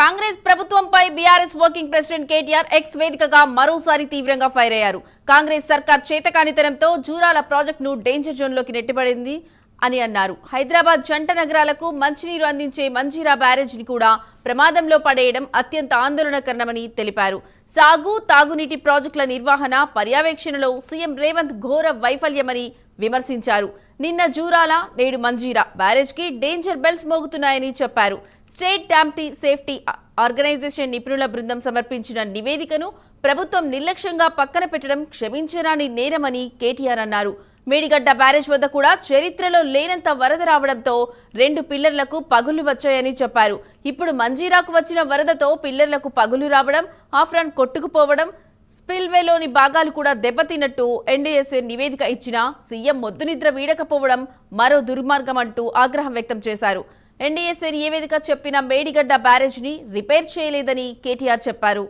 కాంగ్రెస్ ప్రభుత్వంపై BRS working president KTR X వేదికగా మరోసారి తీవ్రంగా ఫైర్ అయ్యారు. కాంగ్రెస్ సర్కార్ చేతకానితనంతో జూరాల ప్రాజెక్టును డేంజర్ జోన్లోకి నెట్టిపడింది. అని అన్నారు. హైదరాబాద్ జంట నగరాలకు మంచినీరు అందించే మంజీరా బ్యారేజ్ని కూడా ప్రమాదంలో పడేయడం అత్యంత ఆందోళనకరణమని తెలిపారు. సాగు తాగునీటి ప్రాజెక్టుల నిర్వహణ పర్యవేక్షణలో సీఎం రేవంత్ ఘోర వైఫల్యమని విమర్శించారు. నిన్న జూరాల నేడు మంజీరా బ్యారేజ్కి డేంజర్ బెల్స్ మోగుతున్నాయని చెప్పారు. స్టేట్ ట్యాంప్టీ సేఫ్టీ ఆర్గనైజేషన్ నిపుణుల బృందం సమర్పించిన నివేదికను ప్రభుత్వం నిర్లక్ష్యంగా పక్కన పెట్టడం క్షమించరాని నేరమని కేటీఆర్ అన్నారు. మేడిగడ్డ బ్యారేజ్ వద్ద కూడా చరిత్రలో లేనంత వరద రావడంతో రెండు పిల్లర్లకు పగులు వచ్చాయని చెప్పారు. ఇప్పుడు మంజీరాకు వచ్చిన వరదతో పిల్లర్లకు పగులు రావడం ఆఫ్రాన్ కొట్టుకుపోవడం స్పిల్వేలోని భాగాలు కూడా దెబ్బతిన్నట్టు ఎన్డీఎస్ఏ నివేదిక ఇచ్చినా సీఎం మొద్దు నిద్ర వీడకపోవడం మరో దుర్మార్గం అంటూ ఆగ్రహం వ్యక్తం చేశారు. ఎన్డీఎస్ఏ నివేదిక చెప్పిన మేడిగడ్డ బ్యారేజ్ని రిపేర్ చేయలేదని కేటీఆర్ చెప్పారు.